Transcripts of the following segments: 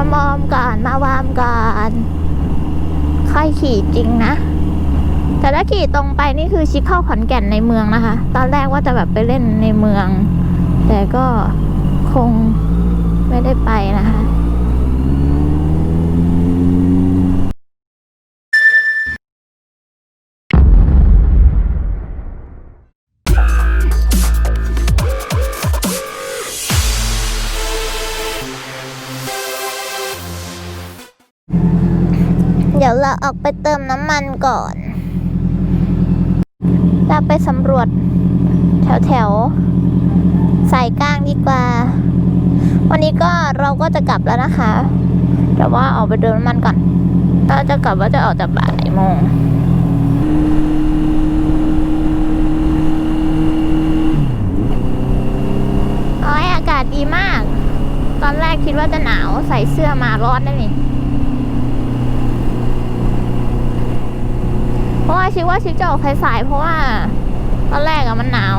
มามอมก่อนมาวามก่อนค่อยขี่จริงนะ แต่ถ้าขี่ตรงไปนี่คือชิคเข้าขอนแก่นในเมืองนะคะ ตอนแรกว่าจะแบบไปเล่นในเมือง แต่ก็คงไม่ได้ไปนะคะ เราออกไปเติมน้ำมันก่อน เราไปสำรวจแถวแถวสายกลางดีกว่า วันนี้ก็เราก็จะกลับแล้วนะคะ แต่ว่าออกไปเติมน้ำมันก่อนเราจะกลับว่าจะออกจากบ่ายโมงโอ้ยอากาศดีมาก ตอนแรกคิดว่าจะหนาวใส่เสื้อมาร้อนได้นี่เพราะว่า ชิคว่าชิคจะออกสายๆเพราะว่าตอนแรกอะมันหนาว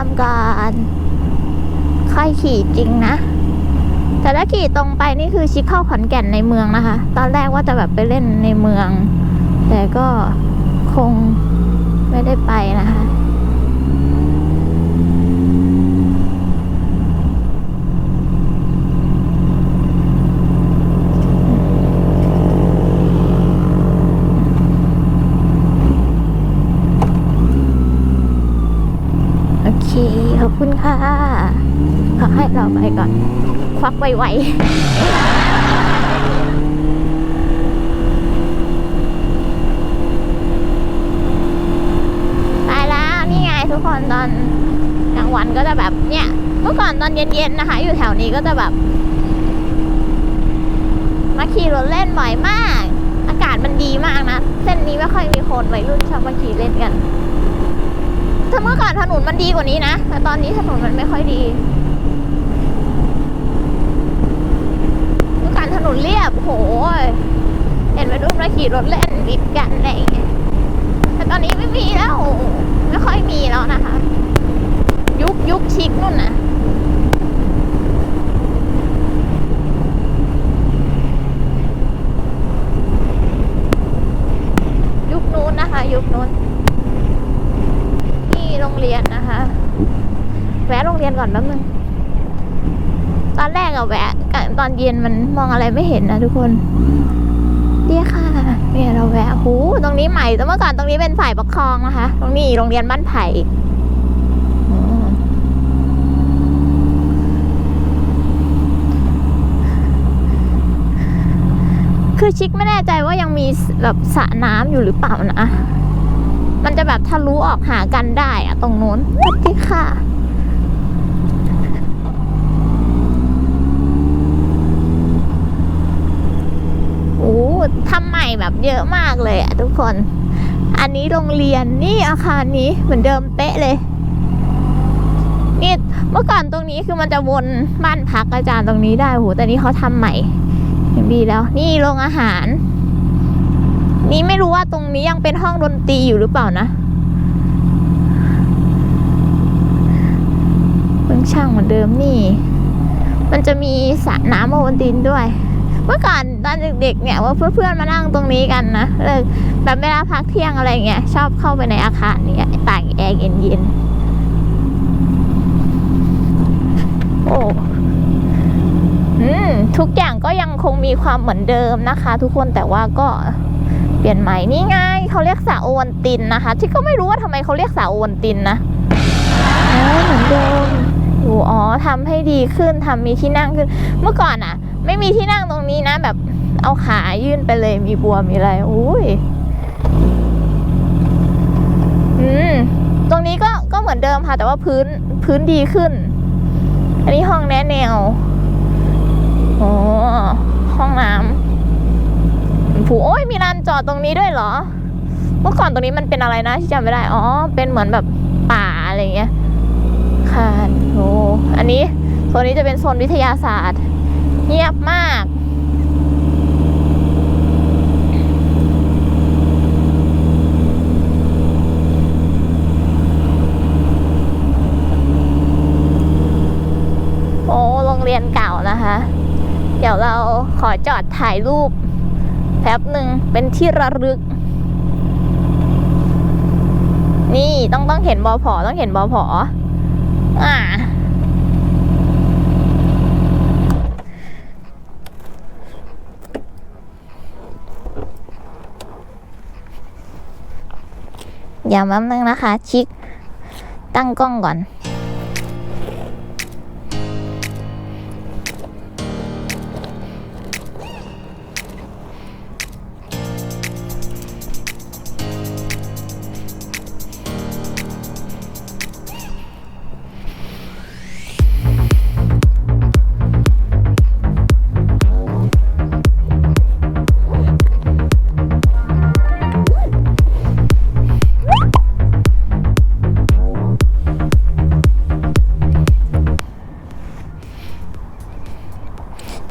ามการใค่อยขี่จริงนะ แต่ถ้าขี่ตรงไปนี่คือชิคเข้าขอนแก่นในเมืองนะคะ ตอนแรกว่าจะแบบไปเล่นในเมือง แต่ก็คงไม่ได้ไปนะคะ โอเค ขอบ ค่ะขอให้เราไปก่อน ควักไวๆตายแล้วนี่ไงทุกคนตอนกลางวันก็จะแบบเนี่ยเมื่อก่อนตอนเย็นๆนะคะ อยู่แถวนี้ก็จะแบบ มาขี่รถเล่นบ่อยมาก อากาศมันดีมากนะ เส้นนี้ไม่ค่อยมีคนวัยรุ่นชอบมาขี่เล่นกัน ถ้าเมื่อก่อนถนนมันดีกว่านี้นะ แต่ตอนนี้ถนนมันไม่ค่อยดีเมื่อก่อนถนนเรียบโหยเห็นวัยรุ่นมาขี่รถเล่นบิดกันอะไรอย่างเงี้ยแต่ตอนนี้ไม่มีแล้วไม่ค่อยมีแล้วนะคะ ยุคยุคชิคนู่นนะยุกนู่นนะคะ ยุกนู่น แวะโรงเรียนก่อนแป๊บนึง ตอนแรกอะแวะ ตอนเย็นมันมองอะไรไม่เห็นนะทุกคนเดียค่ะเนี่ยเราแวะหูตรงนี้ใหม่แต่เมื่อก่อนตรงนี้เป็นฝ่ายปกครองนะคะ ตรงนี้โรงเรียนบ้านไผ่อืมคือชิคไม่แน่ใจว่ายังมีแบบสระน้ำอยู่หรือเปล่านะ มันจะแบบทะลุออกหากันได้อะตรงนู้นสวัสดีค่ะ โอ้ทำใหม่ แบบเยอะมากเลยอะทุกคน อันนี้โรงเรียนนี่อาคารนี้เหมือนเดิมเป๊ะเลยนี่เมื่อก่อนตรงนี้คือมันจะวนบ้านพักอาจารย์ตรงนี้ได้โหแต่นี่เขาทำใหม่อย่างดีแล้ว นี่โรงอาหาร นี่ไม่รู้ว่าตรงนี้ยังเป็นห้องดนตรีอยู่หรือเปล่านะเพิ่งช่างเหมือนเดิมนี่ มันจะมีสระน้ำโอวัลตินด้วย เมื่อก่อนตอนเด็กๆเนี่ยว่าเพื่อนๆมานั่งตรงนี้กันนะเลยแบบเวลาพักเที่ยงอะไรเงี้ยชอบเข้าไปในอาคารนี้ต่างแอร์เย็นๆโอ้อืมทุกอย่างก็ยังคงมีความเหมือนเดิมนะคะ ทุกคนแต่ว่าก็เปลี่ยนใหม่นี่ไงเขาเรียกสระโอวันตินนะคะ ที่ก็ไม่รู้ว่าทำไมเขาเรียกสระโอวันตินนะอ๋อเหมือนเดิมอยู่อ๋อทำให้ดีขึ้นทำมีที่นั่งขึ้น เมื่อก่อนอะ ไม่มีที่นั่งตรงนี้นะ แบบเอาขายื่นไปเลยมีบัวมีอะไรอุ้ยอืมตรงนี้ก็ก็เหมือนเดิมค่ะ แต่ว่าพื้นพื้นดีขึ้น อันนี้ห้องแนะแนวโอ้ห้องน้ำผูโอ้ยมีลานจอดตรงนี้ด้วยเหรอ เมื่อก่อนตรงนี้มันเป็นอะไรนะที่จำไม่ได้ อ๋อ เป็นเหมือนแบบป่าอะไรเงี้ยค่ะโอ้อันนี้โซนนี้จะเป็นโซนวิทยาศาสตร์ เงียบมาก โอ้ โรงเรียนเก่านะคะ เดี๋ยวเราขอจอดถ่ายรูปแป๊บหนึ่งเป็นที่ระลึก นี่ต้องต้องเห็นบอผอต้องเห็นบอผออ่า อย่าแป๊บนึงนะคะ ชิค ตั้งกล้องก่อน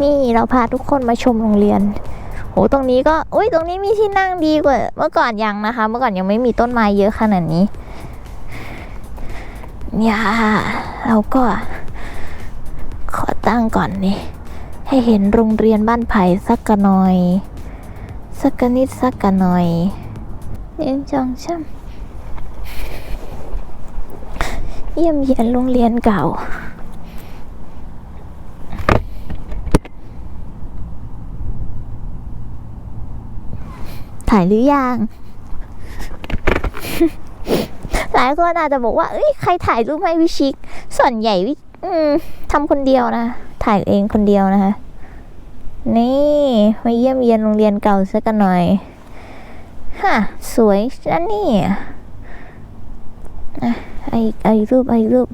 นี่เราพาทุกคนมาชมโรงเรียน โห ตรงนี้ก็ อุ้ยตรงนี้มีที่นั่งดีกว่า เมื่อก่อนยังนะคะ เมื่อก่อนยังไม่มีต้นไม้เยอะขนาดนี้ เนี่ยเราก็ ขอตั้งก่อนนี่ ให้เห็นโรงเรียนบ้านไผ่สักกะหน่อย สักกะนิดสักกะหน่อย เอ็นจองช่ำเยี่ยมเยียนโรงเรียนเก่า ถ่ายหรือยัง หลายคนอาจจะบอกว่า เอ้ย ใครถ่ายรูปให้วิชิก ส่วนใหญ่วิอืมทำคนเดียวนะ ถ่ายเองคนเดียวนะคะ นี่มาเยี่ยมเยียนโรงเรียนเก่าสักหน่อยฮะสวยนะนี่อะไอาอีกเอาอีกรูปเอรูป